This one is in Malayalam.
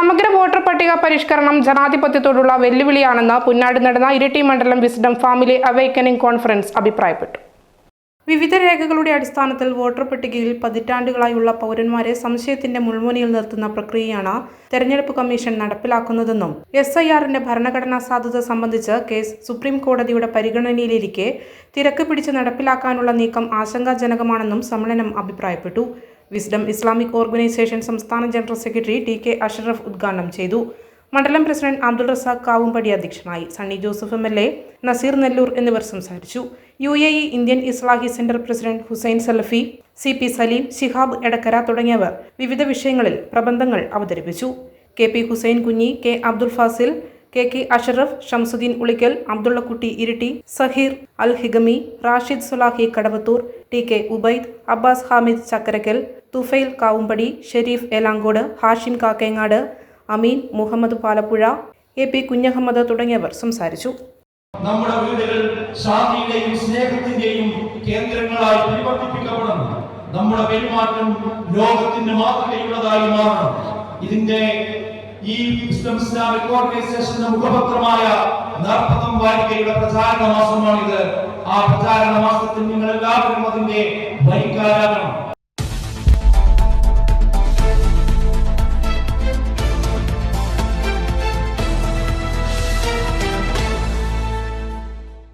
സമഗ്ര വോട്ടർ പട്ടിക പരിഷ്കരണം ജനാധിപത്യത്തോടുള്ള വെല്ലുവിളിയാണെന്ന് പുന്നാട് നടന്ന ഇരിട്ടി മണ്ഡലം വിസ്ഡം ഫാമിലി അവേക്കനിംഗ് കോൺഫറൻസ് അഭിപ്രായപ്പെട്ടു. വിവിധ രേഖകളുടെ അടിസ്ഥാനത്തിൽ വോട്ടർ പട്ടികയിൽ പതിറ്റാണ്ടുകളായുള്ള പൗരന്മാരെ സംശയത്തിന്റെ മുൾമുനയിൽ നിർത്തുന്ന പ്രക്രിയയാണ് തെരഞ്ഞെടുപ്പ് കമ്മീഷൻ നടപ്പിലാക്കുന്നതെന്നും എസ് ഐ ആറിന്റെ ഭരണഘടനാ സാധുത സംബന്ധിച്ച് കേസ് സുപ്രീം കോടതിയുടെ പരിഗണനയിലിരിക്കെ തിരക്ക് പിടിച്ച് നടപ്പിലാക്കാനുള്ള നീക്കം ആശങ്കാജനകമാണെന്നും സമ്മേളനം അഭിപ്രായപ്പെട്ടു. വിസ്ഡം ഇസ്ലാമിക് ഓർഗനൈസേഷൻ സംസ്ഥാന general secretary T K Ashraf ഉദ്ഘാടനം ചെയ്തു. മണ്ഡലം പ്രസിഡന്റ് അബ്ദുൾ റസാഖ് കാവുംപടി അധ്യക്ഷനായി Sunny Joseph M L A Naseer Nellur എന്നിവർ സംസാരിച്ചു. U A E Indian Islahi centre president Hussain Salafi C P Saleem Shihab Edakkara തുടങ്ങിയവർ വിവിധ വിഷയങ്ങളിൽ പ്രബന്ധങ്ങൾ അവതരിപ്പിച്ചു. K P Hussain Kunhi K Abdul Fazil K K Ashraf Shamsuddin Ulikkal Abdullakutty Iritty Saheer Al Higami Rashid Sulahi Kadavathur T K Ubaid Abbas Hamid Chakkarakkal Thufail Kavumpadi Sharif Elankode Hashim Kakkayangad Ameen Muhammad Palappuzha A P Kunhahammed തുടങ്ങിയവർ സംസാരിച്ചു. നമ്മുടെ വീടുകൾ ശാന്തിയുടെയും സ്നേഹത്തിന്റെയും കേന്ദ്രങ്ങളായി പരിവർത്തിപ്പിക്കപ്പെടണം. നമ്മുടെ പെരുമാറ്റം ലോകത്തിന്റെ മാതൃകയുള്ളതായി മാറണം. ഇതിന്റെ ഈ ഇസ്ലാമിക് ഓർഗനൈസേഷന്റെ മുഖപത്രമായ നർപ്പതം വാരികയുടെ പ്രചാരണ മാസമാണിത്. ആ പ്രചാരണ മാസത്തിൽ നിങ്ങൾ എല്ലാവരും അതിന്റെ വരിക്കാരാകണം.